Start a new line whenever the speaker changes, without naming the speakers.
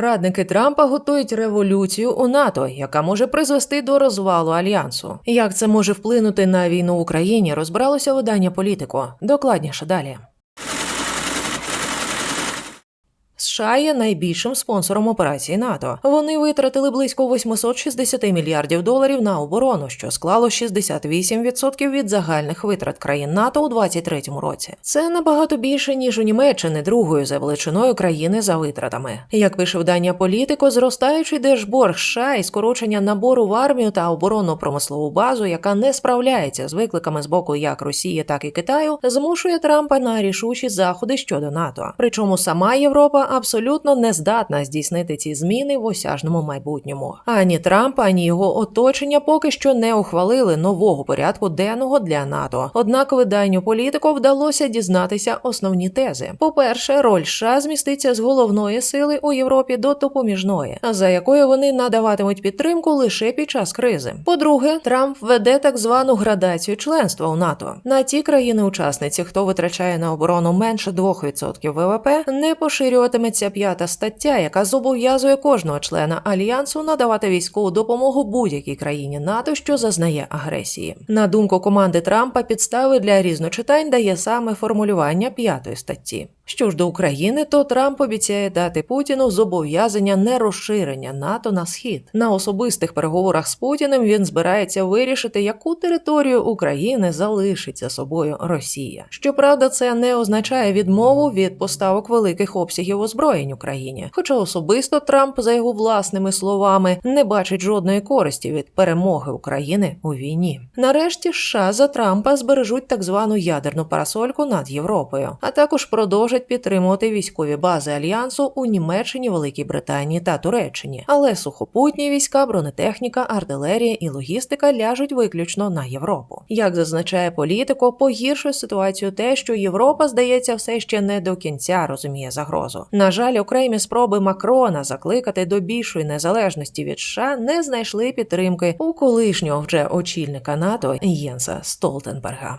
Радники Трампа готують революцію у НАТО, яка може призвести до розвалу альянсу. Як це може вплинути на війну в Україні, розбиралося видання політико. Докладніше далі. США є найбільшим спонсором операції НАТО. Вони витратили близько 860 мільярдів доларів на оборону, що склало 68% від загальних витрат країн НАТО у 2023 році. Це набагато більше ніж у Німеччини, другою за величиною країни за витратами. Як пише видання Політико, зростаючий держборг США і скорочення набору в армію та оборонну промислову базу, яка не справляється з викликами з боку як Росії, так і Китаю, змушує Трампа на рішучі заходи щодо НАТО. Причому сама Європа абсолютно не здатна здійснити ці зміни в осяжному майбутньому. Ані Трамп, ані його оточення поки що не ухвалили нового порядку денного для НАТО. Однак виданню політико вдалося дізнатися основні тези. По-перше, роль США зміститься з головної сили у Європі до допоміжної, за якою вони надаватимуть підтримку лише під час кризи. По-друге, Трамп веде так звану градацію членства у НАТО. На ті країни-учасниці, хто витрачає на оборону менше 2% ВВП, не поширюватиметься п'ята стаття, яка зобов'язує кожного члена альянсу надавати військову допомогу будь-якій країні НАТО, що зазнає агресії. На думку команди Трампа, підстави для різночитань дає саме формулювання п'ятої статті. Що ж до України, то Трамп обіцяє дати Путіну зобов'язання нерозширення НАТО на схід. На особистих переговорах з Путіним він збирається вирішити, яку територію України залишить за собою Росія. Щоправда, це не означає відмову від поставок великих обсягів озброєнь Україні. Хоча особисто Трамп, за його власними словами, не бачить жодної користі від перемоги України у війні. Нарешті США за Трампа збережуть так звану ядерну парасольку над Європою, а також продовжать підтримувати військові бази альянсу у Німеччині, Великій Британії та Туреччині. Але сухопутні війська, бронетехніка, артилерія і логістика ляжуть виключно на Європу. Як зазначає політико, погіршує ситуацію те, що Європа, здається, все ще не до кінця розуміє загрозу. На жаль, окремі спроби Макрона закликати до більшої незалежності від США не знайшли підтримки у колишнього вже очільника НАТО Єнса Столтенберга.